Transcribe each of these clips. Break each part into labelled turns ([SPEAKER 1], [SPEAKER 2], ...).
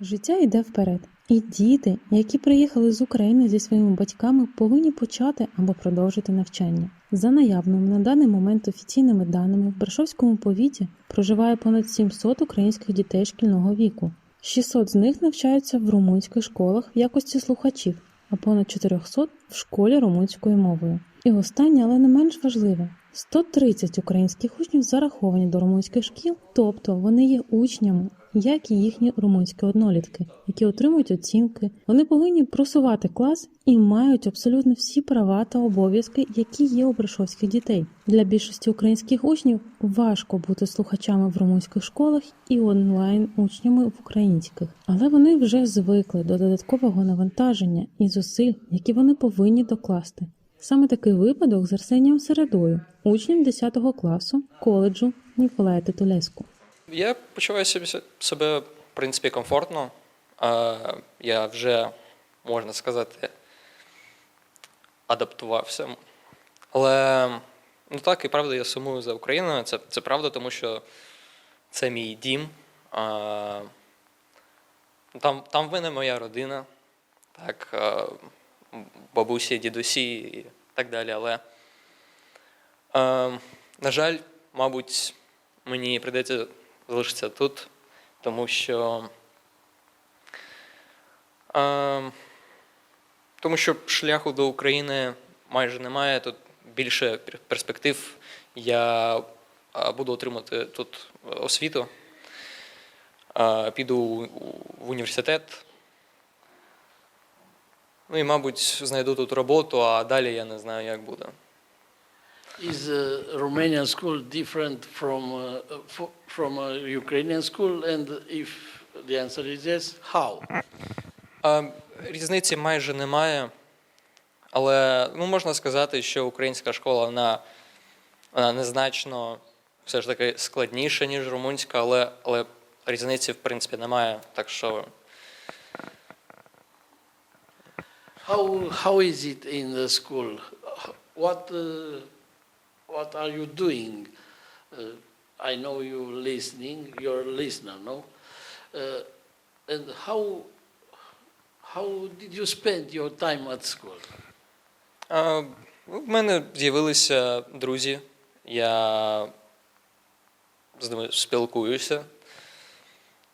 [SPEAKER 1] Життя йде вперед, і діти, які приїхали з України зі своїми батьками, повинні почати або продовжити навчання. За наявними на даний момент офіційними даними, в Брашовському повіті проживає понад 700 українських дітей шкільного віку. 600 з них навчаються в румунських школах в якості слухачів, а понад 400 в школі румунською мовою. І останнє, але не менш важливе. 130 українських учнів зараховані до румунських шкіл, тобто вони є учнями, як і їхні румунські однолітки, які отримують оцінки. Вони повинні просувати клас і мають абсолютно всі права та обов'язки, які є у брешовських дітей. Для більшості українських учнів важко бути слухачами в румунських школах і онлайн учнями в українських, але вони вже звикли до додаткового навантаження і зусиль, які вони повинні докласти. Саме такий випадок з Арсенієм Середою, учнем 10 класу коледжу Ніколая Титулеску.
[SPEAKER 2] Я почуваю себе, в принципі, комфортно. Я вже, можна сказати, адаптувався. Але ну так, і правда, я сумую за Україною. Це, це правда, тому що це мій дім. Е, Там, там в мене моя родина, так, бабусі, дідусі так далі. Але, е, на жаль, мабуть, мені прийдеться залишитися тут, тому що. Е, тому що шляху до України майже немає. Тут більше перспектив. Я е, буду отримати тут освіту. Е, Піду в університет. Ну і, мабуть, знайду тут роботу, а далі я не знаю, як буде.
[SPEAKER 3] Is uh, Romanian school different from uh, from a Ukrainian school? And if the answer is yes, how?
[SPEAKER 2] Різниці майже немає, але ну, можна сказати, що українська школа вона, вона незначно все ж таки складніша, ніж румунська, але, але різниці в принципі немає. Так що
[SPEAKER 3] How how is it in the school? What uh, what are you doing? Uh, I know you listening. You're a listener, no? Uh, and how how did you spend your time at school?
[SPEAKER 2] а, ну, в мене з'явилися друзі, я з ними спілкуюся.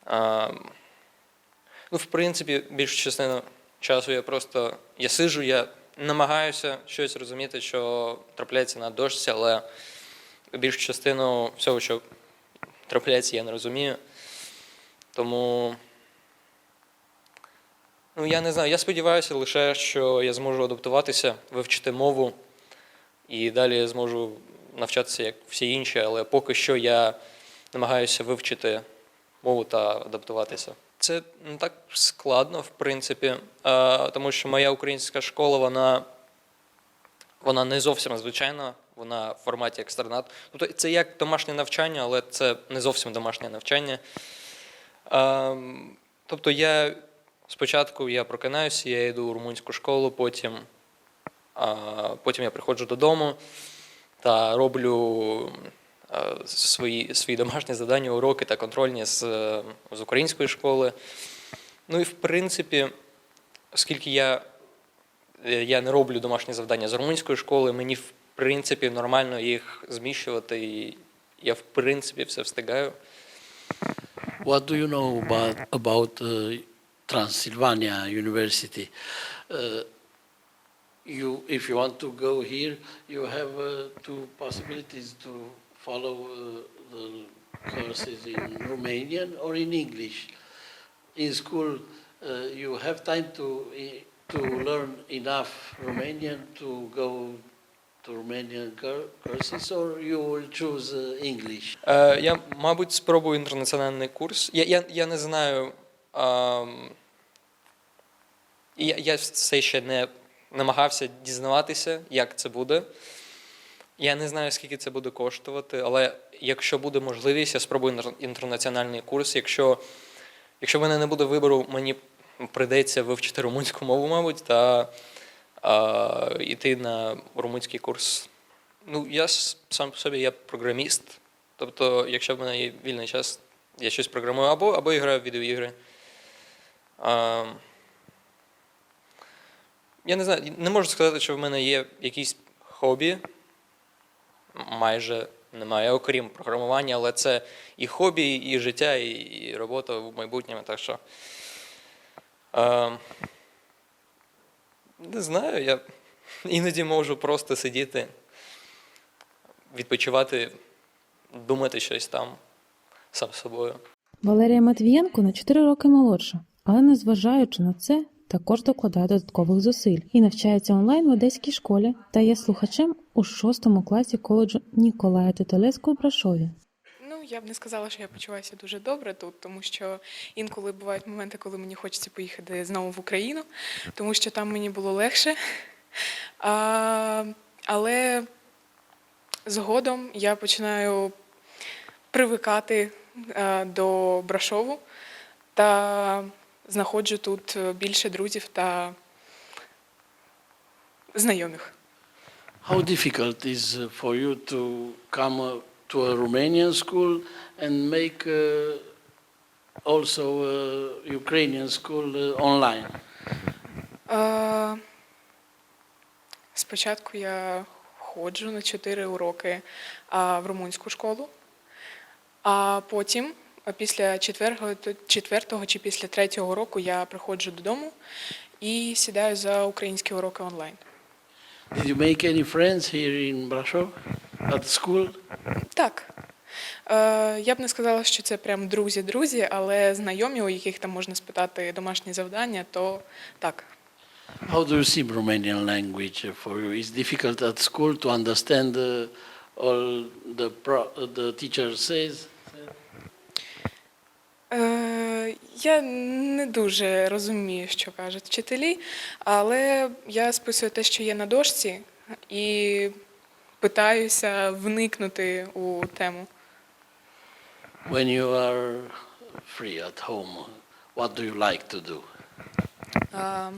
[SPEAKER 2] А, ну, в принципі, більшу частину часу я просто я сижу, я намагаюся щось розуміти, що трапляється на дошці, але більшу частину всього, що трапляється, я не розумію. Тому. Ну, я не знаю. Я сподіваюся лише, що я зможу адаптуватися, вивчити мову і далі я зможу навчатися як всі інші, але поки що я намагаюся вивчити мову та адаптуватися. Це не так складно, в принципі, тому що моя українська школа, вона, вона не зовсім звичайна, вона в форматі екстернат. Тобто це як домашнє навчання, але це не зовсім домашнє навчання. Тобто я спочатку я прокинаюся, я йду у румунську школу, потім, потім я приходжу додому та роблю свої, свої домашні завдання, уроки та контрольні з, е, з української школи. Ну і в принципі, оскільки я, е, я не роблю домашні завдання з румунської школи, мені в принципі нормально їх зміщувати, і я в принципі все встигаю.
[SPEAKER 3] What do you know about about uh, Transylvania University? Uh, you, if you want to go here, you have uh, two possibilities to follow uh, the courses in Romanian or in English. In school, uh, you have time to to learn enough Romanian to go to Romanian courses, or you will choose uh, English.
[SPEAKER 2] Е, я, мабуть, спробую інтернаціональний курс. Я, я, я не знаю. ем, я, я все ще не намагався дізнаватися, як це буде. Я не знаю, скільки це буде коштувати, але якщо буде можливість, я спробую інтер- інтернаціональний курс. Якщо, якщо в мене не буде вибору, мені прийдеться вивчити румунську мову, мабуть, та а, йти на румунський курс. Ну, я сам по собі я програміст. Тобто, якщо в мене є вільний час, я щось програмую або, або граю в відеоігри. А, я не знаю, не можу сказати, що в мене є якісь хобі. Майже немає, окрім програмування, але це і хобі, і життя, і, і робота в майбутньому. Так що. А, не знаю, я іноді можу просто сидіти, відпочивати, думати щось там сам собою.
[SPEAKER 1] Валерія Матвієнко на 4 роки молодша, але незважаючи на це, також докладає додаткових зусиль і навчається онлайн в одеській школі та є слухачем у шостому класі коледжу Ніколая Титулецького у Брашові.
[SPEAKER 4] Ну, я б не сказала, що я почуваюся дуже добре тут, тому що інколи бувають моменти, коли мені хочеться поїхати знову в Україну, тому що там мені було легше. А, але згодом я починаю привикати а, до Брашову та знаходжу тут більше друзів та знайомих.
[SPEAKER 3] How difficult is uh, for you to come uh, to a Romanian school and make uh, also a Ukrainian school uh, online?
[SPEAKER 4] Е, Спочатку я ходжу на 4 уроки а, в румунську школу, а потім, а після четвертого, четвертого чи після третього року, я приходжу додому і сідаю за українські уроки онлайн.
[SPEAKER 3] Did you make any friends here in Brasov at school?
[SPEAKER 4] Так. Е, Я б не сказала, що це прям друзі-друзі, але знайомі, у яких там можна спитати домашні завдання, то так.
[SPEAKER 3] How do you see Romanian language for you? Is difficult at school to understand uh, all the pro- the teacher says?
[SPEAKER 4] Е, я не дуже розумію, що кажуть вчителі, але я списую те, що є на дошці, і питаюся вникнути у тему.
[SPEAKER 3] When you are free at home, what do you like to do?
[SPEAKER 4] Uh,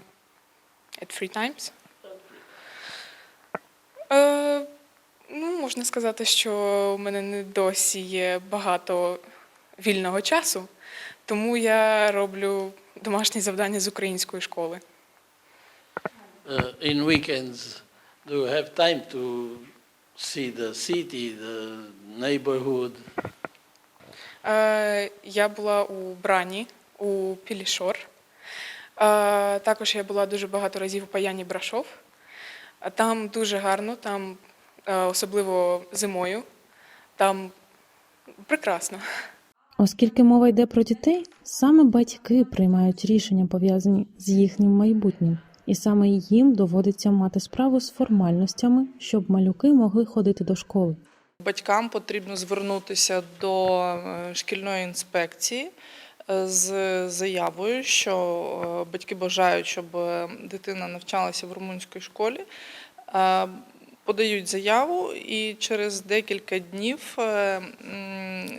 [SPEAKER 4] at free times. Е, ну, можна сказати, що у мене не досі є багато вільного часу, тому я роблю домашні завдання з української школи.
[SPEAKER 3] Uh, in weekends, do you have time to see the city, the neighborhood?
[SPEAKER 4] Е, я була у Брані, у Пілішор. Е, також я була дуже багато разів у Паяні Брашов. Там дуже гарно, там е, особливо зимою. Там прекрасно.
[SPEAKER 1] Оскільки мова йде про дітей, саме батьки приймають рішення пов'язані з їхнім майбутнім, і саме їм доводиться мати справу з формальностями, щоб малюки могли ходити до школи.
[SPEAKER 5] Батькам потрібно звернутися до е, шкільної інспекції е, з заявою, що е, батьки бажають, щоб дитина навчалася в румунській школі. Подають заяву, і через декілька днів е,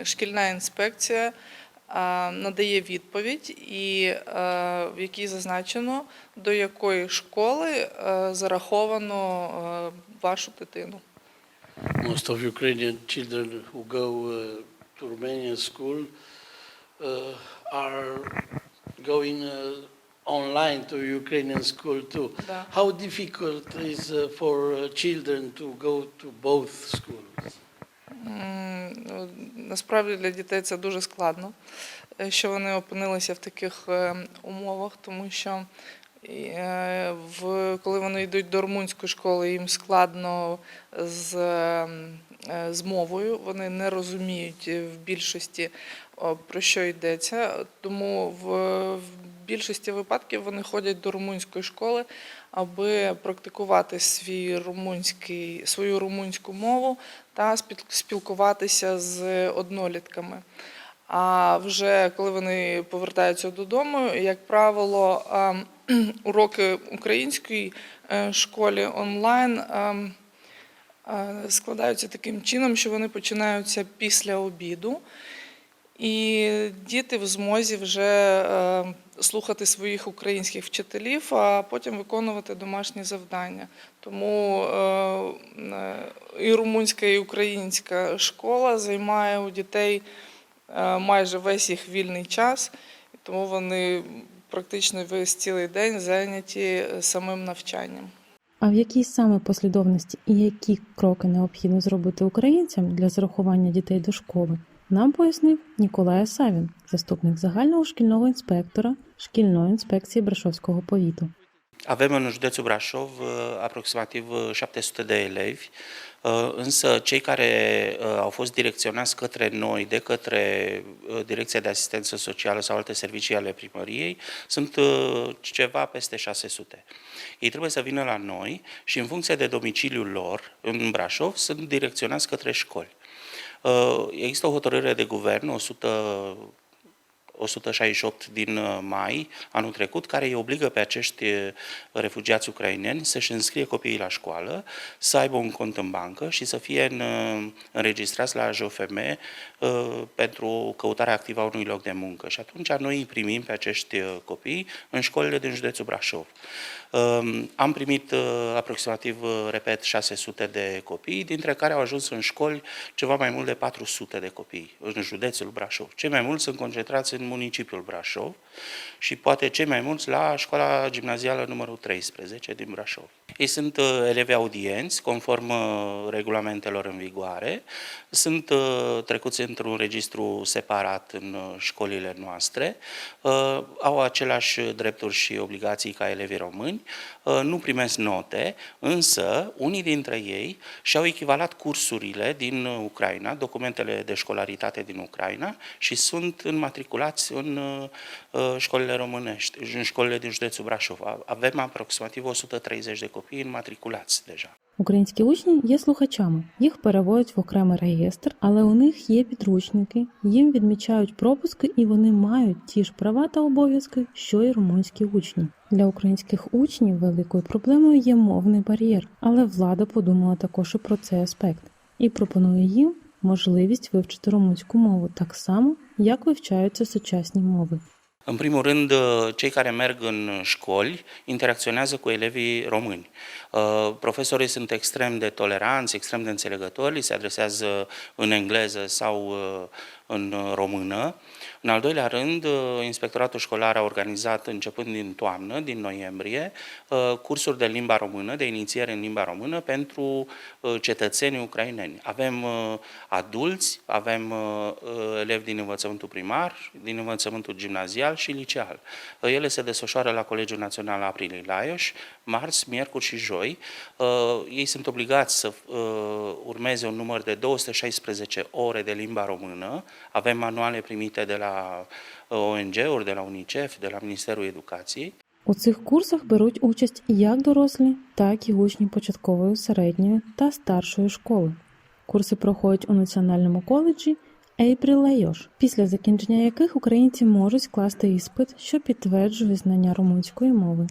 [SPEAKER 5] шкільна інспекція е, надає відповідь, і е, в якій зазначено, до якої школи зараховано вашу дитину.
[SPEAKER 3] Most of Ukrainian children who go to Romanian school are going online to Ukrainian school too.
[SPEAKER 5] Да.
[SPEAKER 3] How difficult is uh, for uh, children to go to both schools?
[SPEAKER 5] М, ну, Насправді для дітей це дуже складно, е, що вони опинилися в таких е, умовах, тому що е, в, коли вони йдуть до румунської школи, їм складно з, е, е, з мовою, вони не розуміють е, в більшості про що йдеться. Тому в, більшості випадків вони ходять до румунської школи, аби практикувати свій румунський, свою румунську мову та спіл- спілкуватися з однолітками. А вже коли вони повертаються додому, як правило, ем, уроки української е, школі онлайн ем, е, складаються таким чином, що вони починаються після обіду. І діти в змозі вже е, слухати своїх українських вчителів, а потім виконувати домашні завдання. Тому е, е, і румунська, і українська школа займає у дітей майже весь їх вільний час. тому вони практично весь цілий день зайняті самим навчанням.
[SPEAKER 1] А в якій саме послідовності і які кроки необхідно зробити українцям для зарахування дітей до школи, нам пояснив Ніколай Савін, заступник загального шкільного інспектора шкільної інспекції Брашовського повіту.
[SPEAKER 6] Avem în județul Brașov uh, aproximativ uh, 700 de elevi, însă cei care uh, au fost direcționați către noi de către uh, Direcția de Asistență Socială sau alte servicii ale primăriei sunt uh, ceva peste 600. Ei trebuie să vină la noi și în funcție de domiciliul lor în Brașov sunt direcționați către școli. Uh, Există o hotărâre de guvern 100 168 din uh, mai anul trecut, care îi obligă pe acești uh, refugiați ucraineni să-și înscrie copiii la școală, să aibă un cont în bancă și să fie în, uh, înregistrați la JOFM uh, pentru căutarea activă a unui loc de muncă. Și atunci noi îi primim pe acești uh, copii în școlile din județul Brașov. Um, Am primit uh, aproximativ, uh, repet, 600 de copii, dintre care au ajuns în școli ceva mai mult de 400 de copii în județul Brașov. Cei mai mulți sunt concentrați în municipiul Brașov și poate cei mai mulți la școala gimnazială numărul 13 din Brașov. Ei sunt uh, elevi audienți, conform uh, regulamentelor în vigoare, sunt uh, trecuți într-un registru separat în uh, școlile noastre, uh, au aceleași drepturi și obligații ca elevii români, uh, nu primesc note, însă unii dintre ei și-au echivalat cursurile din uh, Ucraina, documentele de școlaritate din Ucraina și sunt înmatriculați în uh, uh, școlile românești, în școlile din județul Brașov. A- Avem aproximativ 130 de copii înmatriculați deja.
[SPEAKER 1] Українські учні є слухачами, їх переводять в окремий реєстр, але у них є підручники, їм відмічають пропуски, і вони мають ті ж права та обов'язки, що й румунські учні. Для українських учнів великою проблемою є мовний бар'єр, але влада подумала також і про цей аспект і пропонує їм можливість вивчити румунську мову так само, як вивчаються сучасні мови.
[SPEAKER 6] În primul rând, uh, cei care merg în școli interacționează cu elevii români. Uh, Profesorii sunt extrem de toleranți, extrem de înțelegători, li se adresează în engleză sau uh, în română. În al doilea rând, uh, Inspectoratul Școlar a organizat, începând din toamnă, din noiembrie, uh, cursuri de limba română, de inițiere în limba română pentru uh, cetățenii ucraineni. Avem uh, adulți, avem uh, uh, elevi din învățământul primar, din învățământul gimnazial și liceal. Uh, Ele se desfășoară la Colegiul Național Aprilie Laios, marți, miercuri și joi. Uh, Ei sunt obligați să uh, urmeze un număr de 216 ore de limba română. Avem manuale primite de la uh, ONG-uri, de la UNICEF, de la Ministerul Educației.
[SPEAKER 1] У цих курсах беруть участь як дорослі, так і учні початкової, середньої та старшої школи. Курси проходять у Національному коледжі April Лайош, після закінчення яких українці можуть скласти іспит, що підтверджує знання румунської мови.